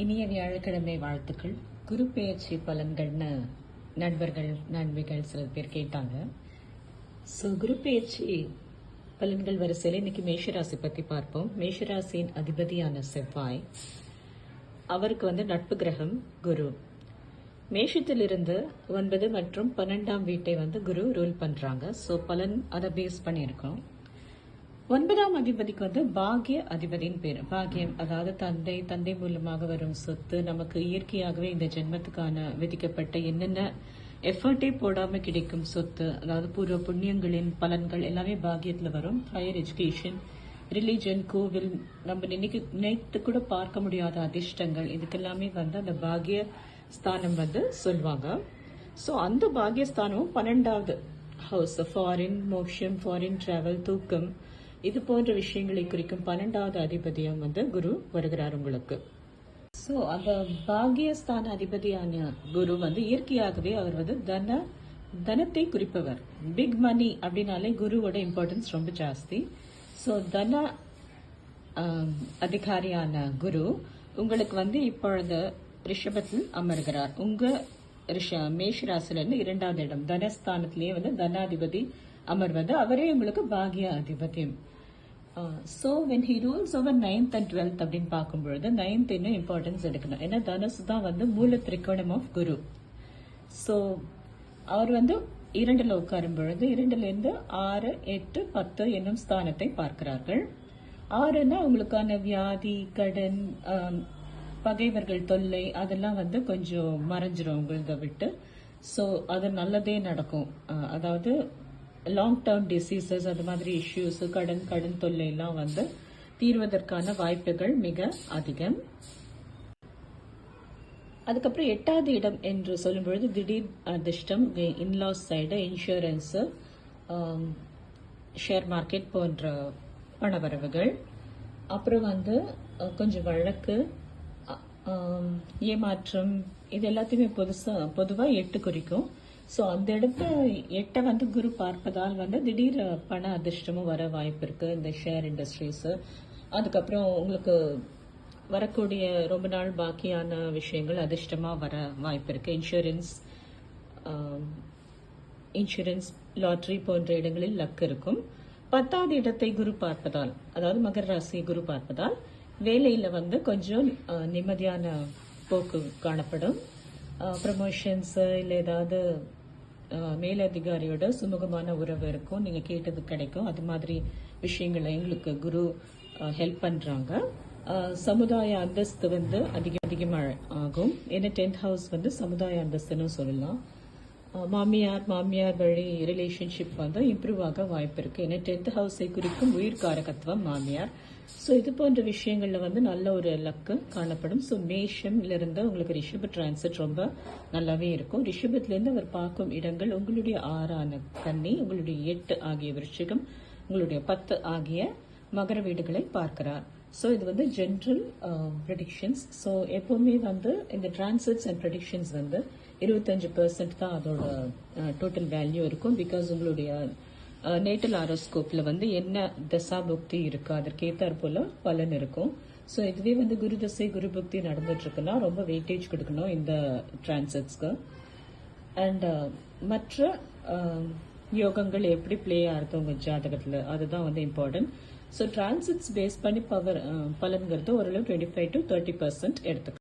இனிய வியாழக்கிழமை வாழ்த்துக்கள். குரு பெயர்ச்சி பலன்கள்னு நண்பர்கள் நண்பிகள் சில பேர் கேட்டாங்க. ஸோ குரு பெயர்ச்சி பலன்கள் வரிசையில் இன்னைக்கு மேஷராசி பற்றி பார்ப்போம். மேஷராசியின் அதிபதியான செவ்வாய் அவருக்கு வந்து நட்பு கிரகம் குரு. மேஷத்திலிருந்து ஒன்பது மற்றும் பன்னெண்டாம் வீட்டை வந்து குரு ரூல் பண்றாங்க. ஸோ பலன் அதை பேஸ் பண்ணியிருக்கோம். ஒன்பதாம் அதிபதிக்கு வந்து பாகிய அதிபதியின் பேர். பாக்கியம் அதாவது தந்தை தந்தை மூலமாக வரும் சொத்து நமக்கு இயற்கையாகவே இந்த ஜென்மத்துக்கான விதிக்கப்பட்ட என்னென்ன எஃபர்ட்டே போடாம கிடைக்கும் சொத்து அதாவது பூர்வ புண்ணியங்களின் பலன்கள் எல்லாமே பாக்கியத்துல வரும். ஹையர் எஜுகேஷன் ரிலீஜன் கோவில் நம்ம நினைக்க நினைத்து கூட பார்க்க முடியாத அதிர்ஷ்டங்கள் இதுக்கெல்லாமே வந்து அந்த பாகிய ஸ்தானம் வந்து சொல்லுவாங்க ஸோ அந்த பாகியஸ்தானமும் பன்னெண்டாவது. ஹவுஸ் ஃபாரின் மோக்ஷம் ஃபாரின் டிராவல் தூக்கம் இது போன்ற விஷயங்களை குறிக்கும் பன்னெண்டாவது அதிபதியம் வந்து குரு வருகிறார் உங்களுக்கு. ஸோ அந்த பாகியஸ்தான அதிபதியான குரு வந்து இயற்கையாகவே அவர் வந்து தன தனத்தை குறிப்பவர். பிக் மணி அப்படின்னாலே குருவோட இம்பார்ட்டன்ஸ் ரொம்ப ஜாஸ்தி. ஸோ தன அதிகாரியான குரு உங்களுக்கு வந்து இப்பொழுது ரிஷபத்தில் அமர்கிறார். உங்க ரிஷ மேஷ ராசிலிருந்து இரண்டாவது இடம். தனஸ்தானத்திலேயே வந்து தனாதிபதி அமர்வது அவரே உங்களுக்கு பாகிய அதிபதியம் so when he rules over ninth and twelfth அப்படின்னு பார்க்கும்பொழுது நைன்த் இன்னும் இம்பார்ட்டன்ஸ் எடுக்கணும். ஏன்னா தனுசு தான் வந்து மூல திரிகோணம் ஆஃப் குரு. ஸோ அவர் வந்து இரண்டுல உட்காரும் பொழுது இரண்டுல இருந்து ஆறு எட்டு பத்து என்னும் ஸ்தானத்தை பார்க்கிறார்கள். ஆறுன்னா உங்களுக்கான வியாதி கடன் பகைவர்கள் தொல்லை அதெல்லாம் வந்து கொஞ்சம் மறைஞ்சிரும் உங்களத விட்டு. ஸோ அது நல்லதே நடக்கும். அதாவது லாங் டேர்ம் டிசீசஸ் அது மாதிரி இஷ்யூஸ் கடன் கடன் தொல்லை எல்லாம் வந்து தீர்வதற்கான வாய்ப்புகள் மிக அதிகம். அதுக்கப்புறம் எட்டாவது இடம் என்று சொல்லும் பொழுது திடீர் அதிர்ஷ்டம் in-laws side insurance share market போன்ற பணவரவுகள். அப்புறம் வந்து கொஞ்சம் வழக்கு ஏமாற்றம் இது எல்லாத்தையுமே புதுசா பொதுவா எட்டு குறிக்கும். ஸோ அந்த இடத்துல எட்டை வந்து குரு பார்ப்பதால் வந்து திடீர் பண அதிர்ஷ்டமும் வர வாய்ப்பு இருக்கு. இந்த ஷேர் இண்டஸ்ட்ரீஸ் அதுக்கப்புறம் உங்களுக்கு வரக்கூடிய ரொம்ப நாள் பாக்கியான விஷயங்கள் அதிர்ஷ்டமா வர வாய்ப்பு இருக்கு. இன்சூரன்ஸ் இன்சூரன்ஸ் லாட்ரி போன்ற இடங்களில் லக் இருக்கும். பத்தாவது இடத்தை குரு பார்ப்பதால் அதாவது மகர ராசியை குரு பார்ப்பதால் வேலையில வந்து கொஞ்சம் நிம்மதியான போக்கு காணப்படும். ப்ரமோஷன்ஸு இல்லை ஏதாவது மேலதிகாரியோட சுமூகமான உறவு இருக்கும் நீங்கள் கேட்டது கிடைக்கும். அது மாதிரி விஷயங்களை எங்களுக்கு குரு ஹெல்ப் பண்ணுறாங்க சமுதாய அந்தஸ்து வந்து அதிக அதிகமாக ஆகும். ஏன்னா டென்த் ஹவுஸ் வந்து சமுதாய அந்தஸ்துன்னு சொல்லலாம். மாமியார் மாமியார் வழி ரிலேஷன்ஷிப் வந்து இம்ப்ரூவ் ஆக வாய்ப்பு இருக்கு. ஏன்னா டென்த் ஹவுஸை குறிக்கும் உயிர் காரகத்துவம் மாமியார். ஸோ இது போன்ற விஷயங்கள்ல வந்து நல்ல ஒரு லக்கு காணப்படும். ஸோ மேஷம்லேருந்து உங்களுக்கு ரிஷப டிரான்சிட் ரொம்ப நல்லாவே இருக்கும். ரிஷபத்திலேருந்து அவர் பார்க்கும் இடங்கள் உங்களுடைய ஆறான கன்னி உங்களுடைய எட்டு ஆகிய விருச்சிகம் உங்களுடைய பத்து ஆகிய மகர வீடுகளை பார்க்கிறார். ஸோ இது வந்து ஜென்ரல் ப்ரெடிக்ஷன்ஸ் ஸோ எப்போவுமே வந்து இந்த டிரான்சிட்ஸ் அண்ட் ப்ரெடிக்ஷன்ஸ் வந்து இருபத்தஞ்சு பெர்சென்ட் தான் அதோட uh, டோட்டல் வேல்யூ இருக்கும். பிகாஸ் உங்களுடைய uh, நேட்டல் ஆரோஸ்கோப்பில் வந்து என்ன தசா புக்தி இருக்கோ அதற்கேத்தாற் போல பலன் இருக்கும். ஸோ இதுவே வந்து குரு தசை குரு புக்தி நடந்துட்டு இருக்குன்னா ரொம்ப வெயிட்டேஜ் கொடுக்கணும் இந்த டிரான்சிட்ஸ்க்கு அண்ட் uh, மற்ற um, யோகங்கள் எப்படி ப்ளே ஆகுது உங்க ஜாதகத்துல அதுதான் வந்து இம்பார்ட்டன்ட் ஸோ டிரான்சிட்ஸ் பேஸ் பண்ணி பவர் பலன்கிறது ஓரளவு twenty five to thirty percent எடுத்துக்கலாம்.